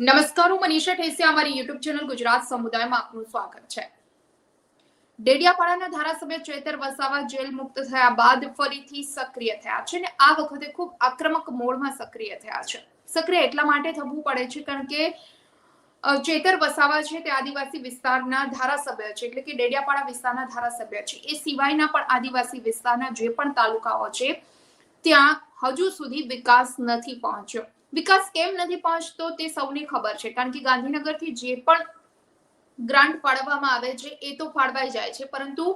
નમસ્કાર હું મનીષા ઠેસિયા અમારી યુટ્યુબ ચેનલ ગુજરાત સમુદાયમાં આપનું સ્વાગત છે. ડેડિયાપાડાના ધારાસભ્ય ચેતર વસાવા જેલ મુક્ત થયા બાદ ફરીથી સક્રિય થયા છે અને આ વખતે ખૂબ આક્રમક મોડમાં સક્રિય થયા છે. સક્રિય એટલા માટે થવું પડે છે કારણ કે ચેતર વસાવા છે તે આદિવાસી વિસ્તારના ધારાસભ્ય છે, એટલે કે ડેડિયાપાડા વિસ્તારના ધારાસભ્ય છે. એ સિવાયના પણ આદિવાસી વિસ્તારના જે પણ તાલુકાઓ છે, ત્યાં હજુ સુધી વિકાસ નથી પહોંચ્યો. વિકાસ કેમ નથી પહોંચતો તે સૌને ખબર છે. કારણ કે ગાંધીનગરથી જે પણ ગ્રાન્ટ ફાળવવામાં આવે છે, એ તો ફાળવાઈ જાય છે. પરંતુ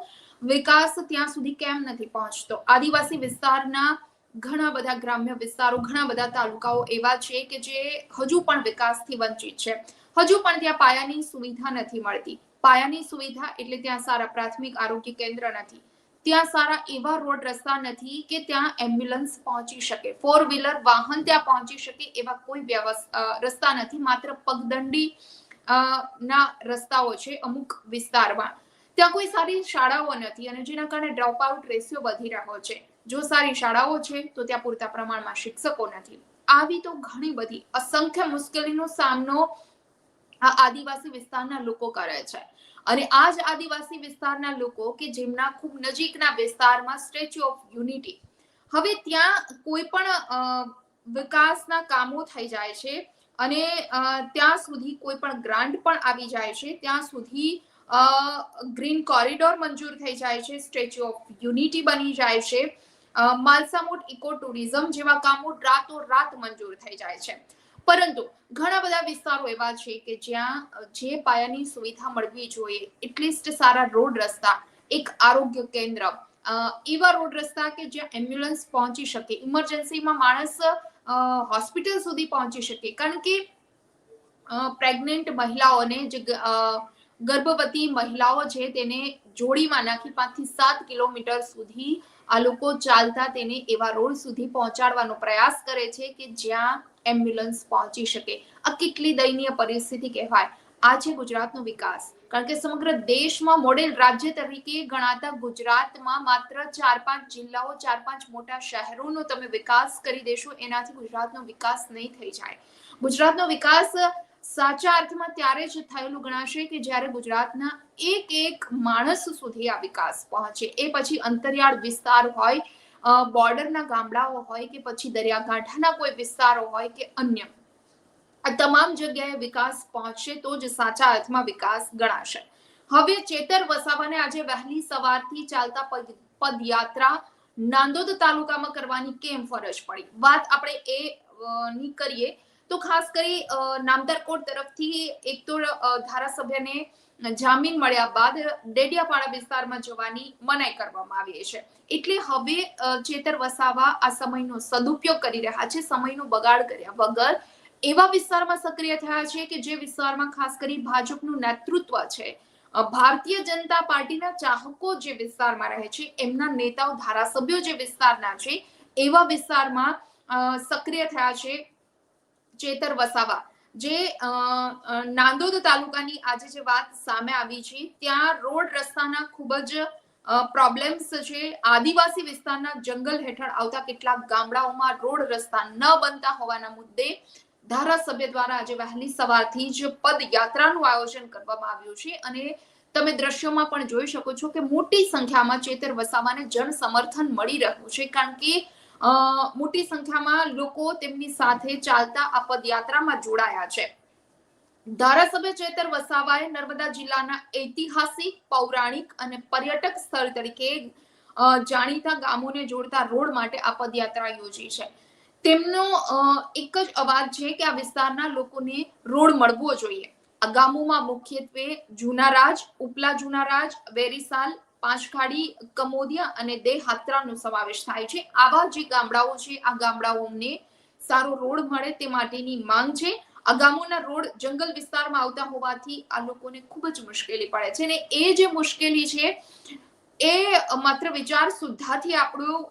વિકાસ ત્યાં સુધી કેમ નથી પહોંચતો? આદિવાસી વિસ્તારના ઘણા બધા ગ્રામ્ય વિસ્તારો, ઘણા બધા તાલુકાઓ એવા છે કે જે હજુ પણ વિકાસથી વંચિત છે. હજુ પણ ત્યાં પાયાની સુવિધા નથી મળતી. પાયાની સુવિધા એટલે ત્યાં સારા પ્રાથમિક આરોગ્ય કેન્દ્ર નથી. ત્યાં સારા એવા રોડ રસ્તા નથી કે ત્યાં એમ્બ્યુલન્સ પહોંચી શકે. ફોર વ્હીલર વાહન ત્યાં પહોંચી શકે એવા કોઈ રસ્તા નથી. માત્ર પગદંડી ના રસ્તાઓ છે અમુક વિસ્તારમાં. ત્યાં કોઈ સારી શાળાઓ નથી અને જેના કારણે ડ્રોપ આઉટ રેશિયો વધી રહ્યો છે. જો સારી શાળાઓ છે તો ત્યાં પૂરતા પ્રમાણમાં શિક્ષકો નથી. આવી તો ઘણી બધી અસંખ્ય મુશ્કેલીનો સામનો આદિવાસી વિસ્તારના લોકો કરે છે. અને આ જ આદિવાસી વિસ્તારના લોકો કે જેમના ખૂબ નજીકના વિસ્તારમાં સ્ટેચ્યુ ઓફ યુનિટી. હવે ત્યાં કોઈ પણ વિકાસના કામો થઈ જાય છે અને ત્યાં સુધી કોઈ પણ ગ્રાન્ટ પણ આવી જાય છે. ત્યાં સુધી ગ્રીન કોરિડોર મંજૂર થઈ જાય છે, સ્ટેચ્યુ ઓફ યુનિટી બની જાય છે. માલસામોટ ઇકો ટુરિઝમ જેવા કામો રાતો રાત મંજૂર થઈ જાય છે. પરંતુ ઘણા બધા વિસ્તારો એવા છે કે જ્યાં જે પાયાની સુવિધા મળવી જોઈએ, એટલીસ્ટ સારા રોડ રસ્તા, એક આરોગ્ય કેન્દ્ર એવા રોડ રસ્તા કે જ્યાં એમ્બ્યુલન્સ પહોંચી શકે, ઇમરજન્સીમાં માણસ હોસ્પિટલ સુધી પહોંચી શકે. કારણ કે પ્રેગ્નેન્ટ મહિલાઓને જે ગર્ભવતી મહિલાઓ છે તેને જોડીમાં નાખી પાંચથી સાત કિલોમીટર સુધી આ લોકો ચાલતા તેને એવા રોડ સુધી પહોંચાડવાનો પ્રયાસ કરે છે કે જ્યાં એમ્બ્યુલન્સ પહોંચી શકે. આ કેટલી દયનીય પરિસ્થિતિ કહેવાય. આ છે ગુજરાતનો વિકાસ. કારણ કે સમગ્ર દેશમાં મોડેલ રાજ્ય તરીકે ગણાતા ગુજરાતમાં માત્ર ચાર પાંચ જિલ્લાઓ, ચાર પાંચ મોટા શહેરોનો તમે વિકાસ કરી દેશો, એનાથી ગુજરાતનો વિકાસ નહીં થઈ જાય. ગુજરાતનો વિકાસ સાચા અર્થમાં ત્યારે જ થયેલું ગણાશે કે જ્યારે ગુજરાતના એક એક માણસ સુધી આ વિકાસ પહોંચે. એ પછી અંતરિયાળ વિસ્તાર હોય બોર્ડરના ગામડાઓ હોય કે પછી દરિયાકાંઠાના કોઈ વિસ્તારો હોય કે અન્ય, આ તમામ જગ્યાએ વિકાસ પહોંચશે તો જ સાચા અર્થમાં વિકાસ ગણાશે. હવે ચેતર વસાવાને આજે વહેલી સવારથી ચાલતા પદ, પદયાત્રા નાંદોદ તાલુકામાં કરવાની કેમ ફરજ પડી? વાત આપણે એ ની કરીએ તો ખાસ કરી નામદાર કોર્ટ તરફથી એક તો ધારાસભ્યને જામીન મળ્યા બાદ ડેડિયાપાડા વિસ્તારમાં જવાની મનાઈ કરવામાં આવી છે. એટલે હવે ચેતર વસાવા આ સમયનો સદુપયોગ કરી રહ્યા છે, સમયનો બગાડ કર્યા વગર. એવા વિસ્તારમાં સક્રિય થયા છે કે જે વિસ્તારમાં ખાસ કરી ભાજપનું નેતૃત્વ છે. ભારતીય જનતા પાર્ટીના ચાહકો જે વિસ્તારમાં રહે છે, એમના નેતાઓ, ધારાસભ્યો જે વિસ્તારના છે, એવા વિસ્તારમાં સક્રિય થયા છે. ચેતર વસાવા. જે નાંદોદ તાલુકાની આજે જે વાત સામે આવી છે, ત્યાં રોડ રસ્તાના ખૂબ જ પ્રોબ્લેમ્સ છે. આદિવાસી વિસ્તારના જંગલ હેઠળ આવતા કેટલાક ગામડાઓમાં રોડ રસ્તા ન બનતા હોવાના મુદ્દે ધારાસભ્ય દ્વારા આજે વહેલી સવારથી જ પદયાત્રાનું આયોજન કરવામાં આવ્યું છે. અને તમે દ્રશ્યોમાં પણ જોઈ શકો છો કે મોટી સંખ્યામાં ચેતર વસાવાને જન સમર્થન મળી રહ્યું છે. કારણ કે મોટી સંખ્યામાં લોકો તેમની સાથે ચાલતા આ પદયાત્રામાં જોડાયા છે. ધારાસભ્ય ચેતર વસાવાએ નર્મદા જિલ્લાના ઐતિહાસિક, પૌરાણિક અને પર્યટક સ્થળ તરીકે જાણીતા ગામોને જોડતા રોડ માટે આ પદયાત્રા યોજી છે. તેમનો એક જ અવાજ છે કે આ વિસ્તારના લોકોને રોડ મળવો જોઈએ. આ ગામોમાં મુખ્યત્વે જુનારાજ, ઉપલા જુનારાજ, વેરીસાલ પાંચખાડી, કમોદિયા અને દેહાત્રાનો સમાવેશ થાય છે. આવા જે ગામડાઓ છે, આ ગામડાઓને સારો રોડ મળે તે માટેની માંગ છે. આ ગામોના રોડ જંગલ વિસ્તારમાં આવતા હોવાથી આ લોકોને ખૂબ જ મુશ્કેલી પડે છે. અને એ જે મુશ્કેલી છે, એ માત્ર વિચાર સુદ્ધાથી આપણું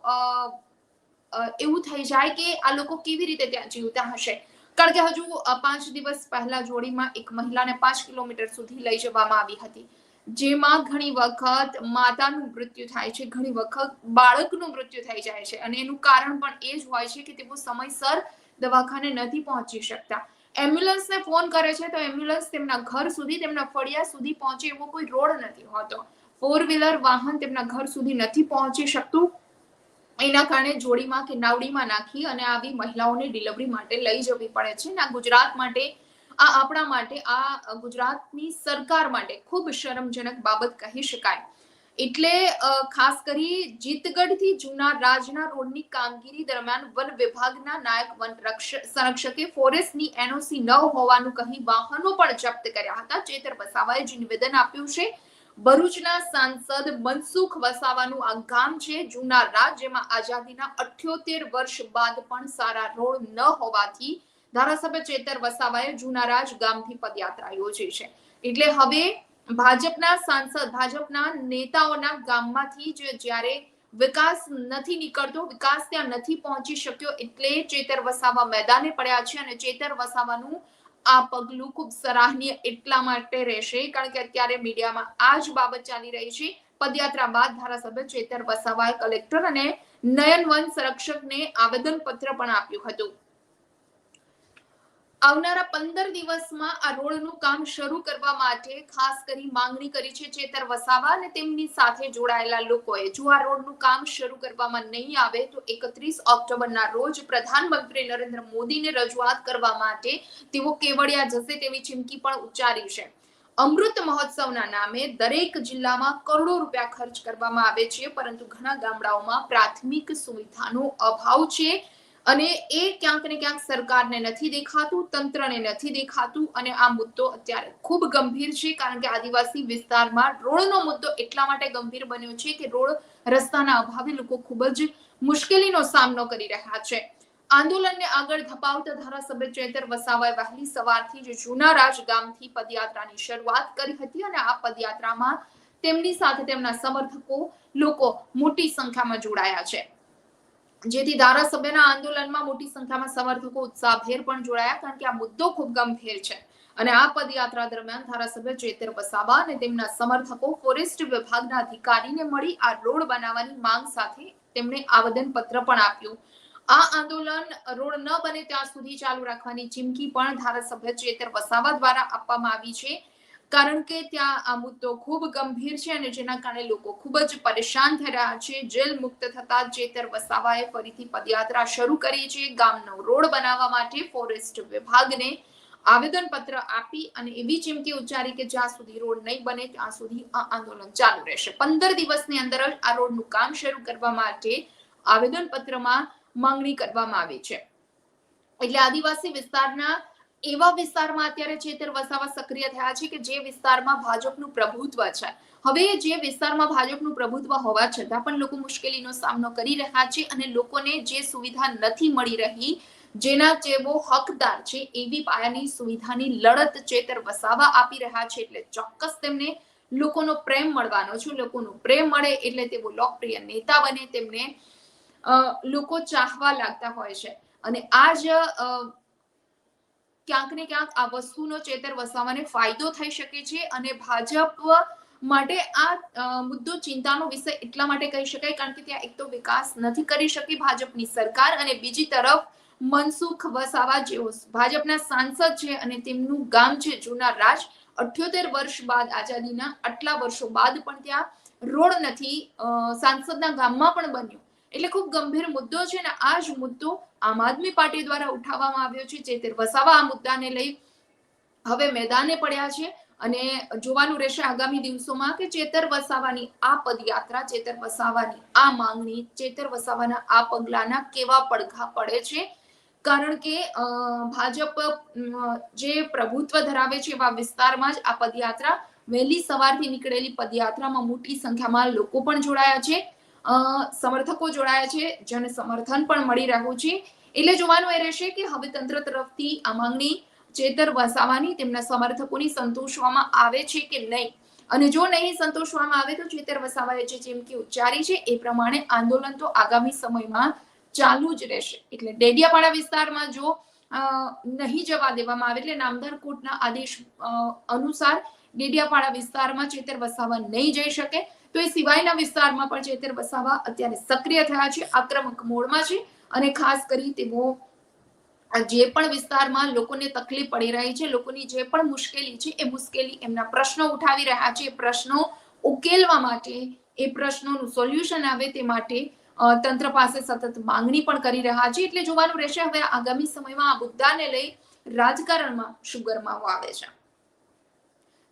એવું થઈ જાય કે આ લોકો કેવી રીતે ત્યાં જીવતા હશે. કારણ કે હજુ પાંચ દિવસ પહેલા જોડીમાં એક મહિલાને પાંચ કિલોમીટર સુધી લઈ જવામાં આવી હતી. જેમાં ઘણી વખત માતાનું મૃત્યુ થાય છે, ઘણી વખત બાળકનું મૃત્યુ થઈ જાય છે. અને એનું કારણ પણ એ જ હોય છે કે તેઓ સમયસર દવાખાને નથી પહોંચી શકતા. એમ્બ્યુલન્સને ફોન કરે છે તો એમ્બ્યુલન્સ તેમના ઘર સુધી, તેમના ફળિયા સુધી પહોંચે એવો કોઈ રોડ નથી હોતો. ફોર વ્હીલર વાહન તેમના ઘર સુધી નથી પહોંચી શકતું. એના કારણે જોડીમાં કે નાવડીમાં નાખી અને આવી મહિલાઓને ડિલિવરી માટે લઈ જવી પડે છે. ના ગુજરાત માટે આ આપણા માટે, આ ગુજરાતની સરકાર માટે ખૂબ શરમજનક બાબત કહી શકાય. એટલે ખાસ કરી જીતગઢથી જૂના રાજના રોડની કામગીરી દરમિયાન વન વિભાગના નાયક વન સંરક્ષકે ફોરેસ્ટની એનઓસી ન હોવાનું કહી વાહનો પણ જપ્ત કર્યા હતા. ચેતર વસાવાએ જે નિવેદન આપ્યું છે. ભરૂચના સાંસદ મનસુખ વસાવાનું આ ગામ છે જૂના રાજ, જેમાં આઝાદીના અઠ્યોતેર વર્ષ બાદ પણ સારા રોડ ન હોવાથી ધારાસભ્ય ચેતર વસાવાએ જૂના રાજ ગામથી પદયાત્રા યોજી છે. એટલે હવે ભાજપના સાંસદ, ભાજપના નેતાઓના ગામમાંથી જે જ્યારે વિકાસ નથી નીકળતો, વિકાસ ત્યાં નથી પહોંચી શક્યો એટલે ચેતર વસાવા મેદાને પડ્યા છે અને ચેતર વસાવાનું આ પગલું ખૂબ સરાહનીય એટલા માટે રહેશે કારણ કે અત્યારે મીડિયામાં આ જ બાબત ચાલી રહી છે. પદયાત્રા બાદ ધારાસભ્ય ચેતર વસાવાએ કલેક્ટર અને નયન વન સંરક્ષકને આવેદન પત્ર પણ આપ્યું હતું. આવનારા પંદર દિવસમાં આ રોડનું કામ શરૂ કરવા માટે ખાસ કરી માંગણી કરી છે ચેતર વસાવા અને તેમની સાથે જોડાયેલા લોકોએ. જો આ રોડનું કામ શરૂ કરવામાં નહીં આવે, તો એકત્રીસ ઓક્ટોબરના રોજ પ્રધાનમંત્રી નરેન્દ્ર મોદીને રજૂઆત કરવા માટે તેઓ કેવડિયા જશે તેવી ચીમકી પણ ઉચ્ચારી છે. અમૃત મહોત્સવના નામે દરેક જિલ્લામાં કરોડો રૂપિયા ખર્ચ કરવામાં આવે છે, પરંતુ ઘણા ગામડાઓમાં પ્રાથમિક સુવિધાનો અભાવ છે. અને એ ક્યાંક ને ક્યાંક સરકારને નથી દેખાતું, તંત્રને નથી દેખાતું અને આ મુદ્દો અત્યારે ખૂબ ગંભીર છે કારણ કે આદિવાસી વિસ્તારમાં રોડનો મુદ્દો એટલા માટે ગંભીર બન્યો છે કે રોડ રસ્તાના અભાવે લોકો ખૂબ જ મુશ્કેલીનો સામનો કરી રહ્યા છે. આંદોલનને આગળ ધપાવતા ધારાસભ્ય ચેતર વસાવાએ વહેલી સવારથી જ જૂના ગામથી પદયાત્રાની શરૂઆત કરી હતી અને આ પદયાત્રામાં તેમની સાથે તેમના સમર્થકો લોકો મોટી સંખ્યામાં જોડાયા છે. જેથી ધારાસભ્યના આંદોલનમાં મોટી સંખ્યામાં સમર્થકો ઉત્સાહભેર પણ જોડાયા, કારણ કે આ મુદ્દો ખૂબ ગંભીર છે. અને આ પદયાત્રા દરમિયાન ધારાસભ્ય ચેતર વસાવા અને તેમના સમર્થકો ફોરેસ્ટ વિભાગના અધિકારીને મળી આ રોડ બનાવવાની માંગ સાથે તેમણે આવેદન પત્ર પણ આપ્યું. આ આંદોલન રોડ ન બને ત્યાં સુધી ચાલુ રાખવાની ચીમકી પણ ધારાસભ્ય ચેતર વસાવા દ્વારા આપવામાં આવી છે. કારણ કે ત્યાં આ મુદ્દો ખૂબ ગંભીર છે અને જેના કારણે લોકો ખૂબ જ પરેશાન થઈ રહ્યા છે. જેલ મુક્ત થતા જેતર વસાવાએ ફરીથી પદયાત્રા શરૂ કરી છે. ગામનો રોડ બનાવવા માટે ફોરેસ્ટ વિભાગને આવેદન પત્ર આપી અને એવી ચીમકી ઉચ્ચારી કે જ્યાં સુધી રોડ નહીં બને ત્યાં સુધી આ આંદોલન ચાલુ રહેશે. પંદર દિવસની અંદર જ આ રોડનું કામ શરૂ કરવા માટે આવેદન પત્રમાં માંગણી કરવામાં આવી છે. એટલે આદિવાસી વિસ્તારના એવા વિસ્તારમાં અત્યારે ચેતર વસાવા સક્રિય થયા છે કે જે વિસ્તારમાં ભાજપનું પ્રભુત્વ છે. હવે જે વિસ્તારમાં ભાજપનું પ્રભુત્વ હોવા છતાં પણ લોકો મુશ્કેલીનો સામનો કરી રહ્યા છે અને લોકોને જે સુવિધા નથી મળી રહી, જેના જેવો હકદાર છે એવી પાયાની સુવિધાની લડત ચેતર વસાવા આપી રહ્યા છે એટલે ચોક્કસ તેમને લોકોનો પ્રેમ મળવાનો છે, લોકોનો પ્રેમ મળે એટલે તેઓ લોકપ્રિય નેતા બને તેમને લોકો ચાહવા લાગતા હોય છે. અને આ જ ક્યાંક ને ક્યાંક આ વસ્તુનો ચેતર વસાવાને ફાયદો થઈ શકે છે અને ભાજપ માટે આ મુદ્દો ચિંતાનો વિષય એટલા માટે કહી શકાય કારણ કે ત્યાં એક તો વિકાસ નથી કરી શકી ભાજપની સરકાર અને બીજી તરફ મનસુખ વસાવા જેઓ ભાજપના સાંસદ છે અને તેમનું ગામ છે જૂના રાજ અઠ્યોતેર વર્ષ બાદ આઝાદીના આટલા વર્ષો બાદ પણ ત્યાં રોડ નથી સાંસદના ગામમાં પણ બન્યો. એટલે ખૂબ ગંભીર મુદ્દો છે ને આ જ મુદ્દો આમ આદમી પાર્ટી દ્વારા ઉઠાવવામાં આવ્યો છે ચેતર વસાવા આ મુદ્દાને લઈ હવે મેદાને પડ્યા છે અને જોવાનું રહેશે આગામી દિવસોમાં કે ચેતર વસાવાની આ પદયાત્રા, ચેતર વસાવાની આ માંગણી, ચેતર વસાવાના આ પગલાના કેવા પડઘા પડે છે? કારણ કે ભાજપ જે પ્રભુત્વ ધરાવે છે એવા વિસ્તારમાં જ આ પદયાત્રા વહેલી સવારથી નીકળેલી પદયાત્રામાં મોટી સંખ્યામાં લોકો પણ જોડાયા છે. સમર્થકો જોડાયા છે, જેને સમર્થન પણ મળી રહ્યું છે. એટલે જોવાનું એ રહેશે કે હવે તંત્ર તરફથી આ માંગણી ચેતર વસાવાની તેમના સમર્થકોની સંતોષવામાં આવે છે કે નહીં? અને જો નહીં સંતોષવામાં આવે તો ચેતર વસાવાએ જે ચીમકી ઉચ્ચારી છે, એ પ્રમાણે આંદોલન તો આગામી સમયમાં ચાલુ જ રહેશે. એટલે ડેડિયાપાડા વિસ્તારમાં જો નહીં જવા દેવામાં આવે એટલે નામદાર કોર્ટના આદેશ અનુસાર ડેડિયાપાડા વિસ્તારમાં ચેતર વસાવા નહીં જઈ શકે. તો એ સિવાયના વિસ્તારમાં પણ ચેતર વસાવા અત્યારે સક્રિય થયા છે, આક્રમક મોડમાં છે અને ખાસ કરી તેઓ જે પણ વિસ્તારમાં લોકોને તકલીફ પડી રહી છે, લોકોની જે પણ મુશ્કેલી છે, એ મુશ્કેલી એમના પ્રશ્નો ઉઠાવી રહ્યા છે, એ પ્રશ્નો ઉકેલવા માટે, એ પ્રશ્નોનું સોલ્યુશન આવે તે માટે તંત્ર પાસે સતત માંગણી પણ કરી રહ્યા છે. એટલે જોવાનું રહેશે, હવે આગામી સમયમાં આ મુદ્દાને લઈ રાજકારણમાં શું ગરમાવો આવે છે.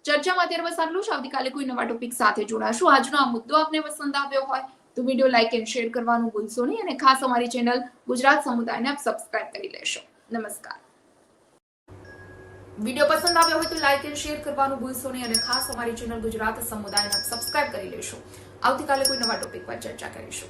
ચર્ચામાં અત્યારે બસ આટલું જ. આવતીકાલે કોઈ નવા ટોપિક સાથે જોડાશું. આજનો આ મુદ્દો આપને પસંદ આવ્યો હોય તો વીડિયો લાઇક એન્ડ શેર કરવાનું ભૂલશો નહીં અને ખાસ અમારી ચેનલ ગુજરાત સમુદાયને આપ સબસ્ક્રાઇબ કરી લેશો. નમસ્કાર. વીડિયો પસંદ આવ્યો હોય તો લાઇક એન્ડ શેર કરવાનું ભૂલશો નહીં અને ખાસ અમારી ચેનલ ગુજરાત સમુદાયને આપ સબસ્ક્રાઇબ કરી લેશો. આવતીકાલે કોઈ નવા ટોપિક પર ચર્ચા કરીશું.